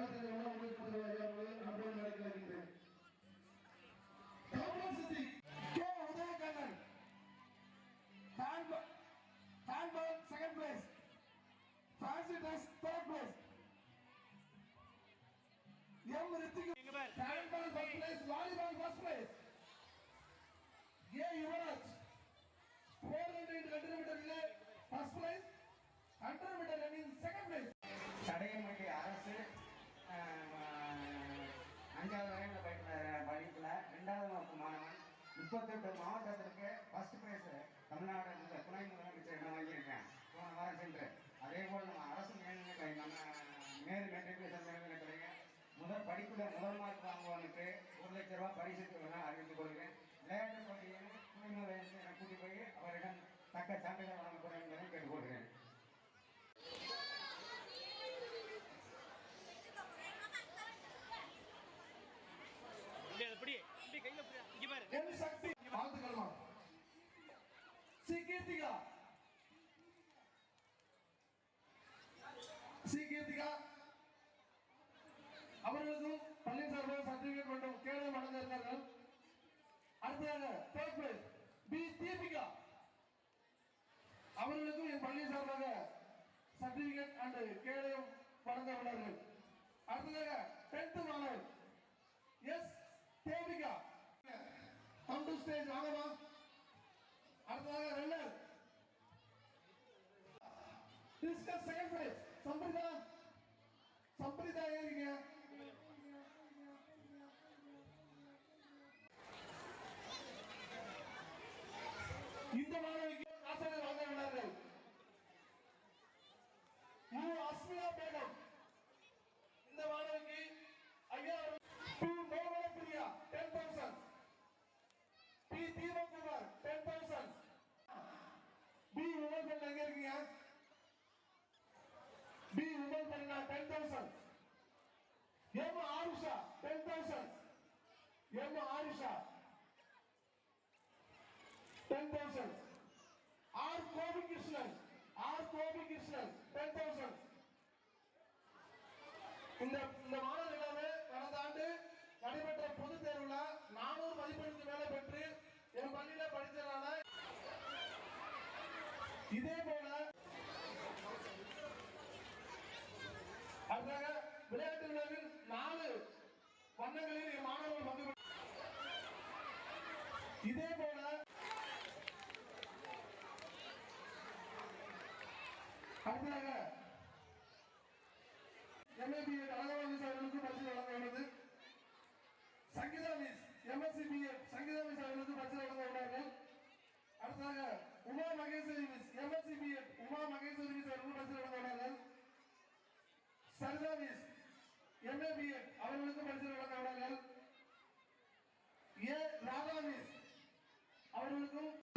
ಹೇಳಿದ್ದಾರೆ ಒಳಗೆ ಅಪ್ಲೋಡ್ ಮಾಡಲಾಗಿದೆ ಕಾಂಗ್ರೆಸ್ಸಿ K Udaya Kannan fan fan ball second place fancy dress third place M Ritik fan ball first place volleyball first place A Yuvraj 400 country metre relay first place அஞ்சாவது வரையில் படிக்கிற படிப்பில் ரெண்டாவது வகுப்பு மாணவன் முப்பத்தெட்டு மாவட்டத்திற்கு ஃபர்ஸ்ட் பிரைஸ் தமிழ்நாடு முதல் துணை முதலமைச்சர் இடம் வாங்கியிருக்கேன்? போன வாரம் சென்று. அதே போல் நம்ம அரசு மேல்நிலை நம்ம மேல் மெட்ரிகுலேஷன் மேல்நிலைத்துறையை முதல் படிப்பில் முதல் மார்க் வாங்குவனுக்கு ஒரு லட்ச ரூபாய் பரிசு தொகை அறிவித்துக் கொள்கிறேன். விளையாட்டு போட்டியில் துணை முதலமைச்சர் கூட்டி போய் அவரிடம் தக்க சான்றிதழ் வழங்கப்படும் சர்டிபிகேட் மற்றும் கேடயம் வழங்க அடுத்ததாக தேர்ட் பிளேஸ் பி. தீபிகா. அவர்களுக்கும் என் பள்ளி சார்பாக சர்டிபிகேட் அண்ட் கேடயம் வழங்க உள்ளார்கள். அடுத்ததாக டென்த் மாணவர் S Devika come to stage வாங்கம்மா. அடுத்ததாக runner. Discus second prize Sambritha Sambritha ஏறிங்க இந்த மாணவிக்கு ஆசிரியர் வாங்க உள்ளார்கள் மு அஸ்மியா பேகம் இந்த மாணவிக்கு ஐயா பி மோகன Priya ten thousand P Deepakumar ten thousand P உமல் பெண் எங்க இருக்கீங்க பி டென் தௌசண்ட் இந்த இந்த மாணவர் எல்லாமே கடந்த ஆண்டு நடைபெற்ற பொது தேர்வுல நானூறு மதிப்பெண்ணுக்கு மேல பெற்று என் பள்ளியில படிச்சதுனால இதே போல அடுத்ததாக விளையாட்டு விழாவில் நாலு வண்ணங்களில் மாணவர்கள் இதே போல அடுத்ததாக பரிசு Sangeetha miss MSc Sangeetha miss அவர்களுக்கு பரிசு வழங்க அடுத்ததாக Uma Maheswari miss MSc Uma Maheswari miss அவர்களுக்கு பரிசு வழங்க சரிதா மிஸ் எம்ஏ அவர்களுக்கு பரிசு அவர்களுக்கு